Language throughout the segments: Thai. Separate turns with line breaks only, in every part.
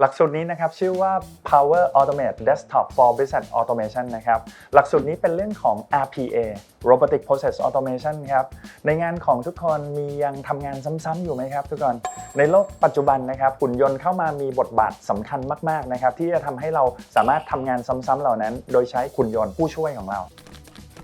หลักสูตรนี้นะครับชื่อว่า Power Automate Desktop for Business Automation นะครับหลักสูตรนี้เป็นเรื่องของ RPA Robotic Process Automation ครับในงานของทุกคนมียังทำงานซ้ำๆอยู่ไหมครับ ทุกคนในโลกปัจจุบันนะครับหุ่นยนต์เข้ามามีบทบาทสำคัญมากๆนะครับที่จะทำให้เราสามารถทำงานซ้ำๆเหล่านั้น โดยใช้หุ่นยนต์ผู้ช่วยของเรา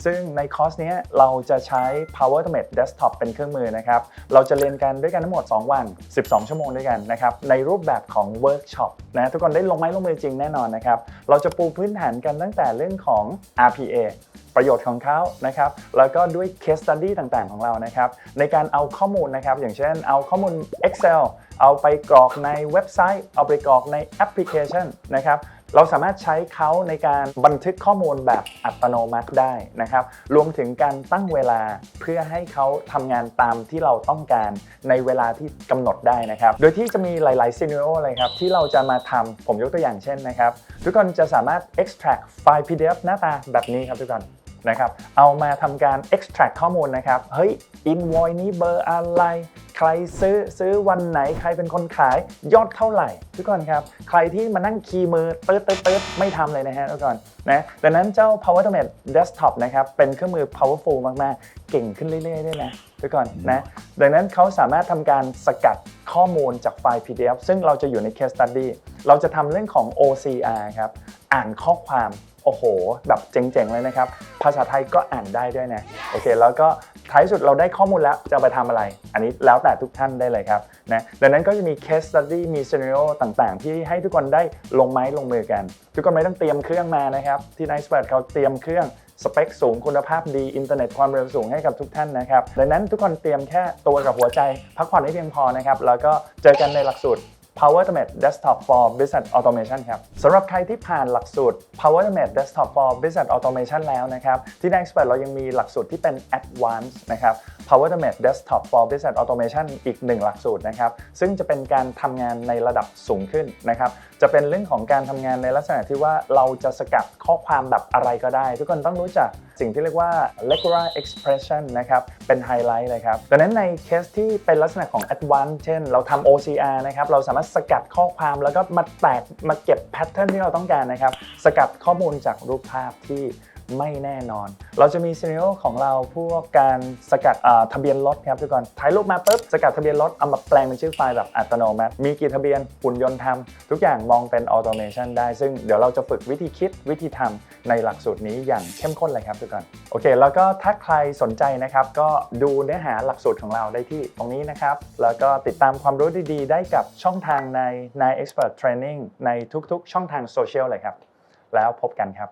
ซึ่งในคอร์สนี้เราจะใช้ Power Automate Desktop เป็นเครื่องมือนะครับ เราจะเรียนกันด้วยกันทั้งหมด 2 วัน 12 ชั่วโมงด้วยกันนะครับ ในรูปแบบของเวิร์กช็อปนะทุกคนได้ลงไม้ลงมือจริงแน่นอนนะครับ เราจะปูพื้นฐานกันตั้งแต่เรื่องของ RPA ประโยชน์ของเขานะครับ แล้วก็ด้วย case study ต่างๆ ของเรานะครับ ในการเอาข้อมูลนะครับ อย่างเช่น เอาข้อมูล Excel เอาไปกรอกในเว็บไซต์ เอาไปกรอกในแอปพลิเคชันนะครับ เราสามารถใช้เขาในการบันทึกข้อมูลแบบอัตโนมัติได้นะครับ รวมถึงการตั้งเวลาเพื่อให้เขาทำงานตามที่เราต้องการในเวลาที่กำหนดได้นะครับ โดยที่จะมีหลายๆ scenario เลยครับ ที่เราจะมาทำผมยกตัวอย่างเช่นนะครับ ทุกคนจะสามารถ extract ไฟล์ PDF หน้าตาแบบนี้ครับทุกคนนะครับ เอามาทำการ extract ข้อมูลนะครับ เฮ้ย invoice นี้เบอร์อะไร ใครซื้อซื้อวันไหนใครเป็นคนขายยอดเท่าไหร่ ทุกคนครับ ใครที่มานั่งคีย์มือเติร์ดเติร์ดเติร์ดไม่ทำเลยนะฮะทุกคนนะดังนั้นเจ้า Power Automate Desktop นะครับเป็นเครื่องมือ powerful มากๆ เก่งขึ้นเรื่อยๆด้วยนะทุกคนนะดังนั้นเขาสามารถทำการสกัดข้อมูลจากไฟล์ PDF ซึ่งเราจะอยู่ใน case study เราจะทำเรื่องของ OCR ครับอ่านข้อความโอ้โห แบบเจ๋งๆ เลยนะครับ ภาษาไทยก็อ่านได้ด้วยนะ โอเค แล้วก็ ท้ายสุดเราได้ข้อมูลแล้วจะไปทำอะไร อันนี้แล้วแต่ทุกท่านได้เลยครับนะดังนั้นก็จะมี case study มี scenario ต่างๆ ที่ให้ทุกคนได้ลงไม้ลงมือกัน ทุกคนไม่ต้องเตรียมเครื่องมานะครับ ที่ n i c e p e r t เขาเตรียมเครื่องสเปคสูงคุณภาพดีอินเทอร์เน็ตความเร็วสูงให้กับทุกท่านนะครับดังนั้นทุกคนเตรียมแค่ตัวกับหัวใจ พักผ่อนให้เพียงพอนะครับแล้วก็เจอกันในหลักสูตร Power Automate Desktop for Business Automation ครับสำหรับใครที่ผ่านหลักสูตร Power Automate Desktop for Business Automation แล้วนะครับ ที่ n e x p e r t เรายังมีหลักสูตรที่เป็น Advanced นะครับ Power Automate Desktop for Business Automation อีกหนึ่งหลักสูตรนะครับ ซึ่งจะเป็นการทำงานในระดับสูงขึ้นนะครับ จะเป็นเรื่องของการทำงานในลักษณะที่ว่าเราจะสกัดข้อความแบบอะไรก็ได้ ทุกคนต้องรู้จักสิ่งที่เรียกว่า regular expression นะครับ เป็นไฮไลท์เลยครับดังนั้นในเคสที่เป็นลักษณะของ advanced เช่น เราทำ OCR นะครับ เราสามารถสกัดข้อความแล้วก็มาแตกมาเก็บแพทเทิร์นที่เราต้องการนะครับ สกัดข้อมูลจากรูปภาพที่ ไม่แน่นอน เราจะมีซีเน r โอของเราพวกการสกัดทะเบียนรถครับทุกคนถ่ายรูปมาปุ๊บสกัดทะเบียนรถเอามาแปลงเป็นชื่อไฟล์แบบอัตโนมัติ มีกี่ทะเบียนหุ่นยนต์ทำทุกอย่างมองเป็นออโตเมชันได้ ซึ่งเดี๋ยวเราจะฝึกวิธีคิดวิธีทำในหลักสูตรนี้อย่างเข้มข้นเลยครับทุกคนโอเค แล้วก็ถ้าใครสนใจนะครับ ก็ดูเนื้อหาหลักสูตรของเราได้ที่ตรงนี้นะครับ แล้วก็ติดตามความรู้ดีๆ ได้กับช่องทางใน n i Expert Training ในทุกๆ ช่องทางโซเชียลเลยครับ แล้วพบกันครับ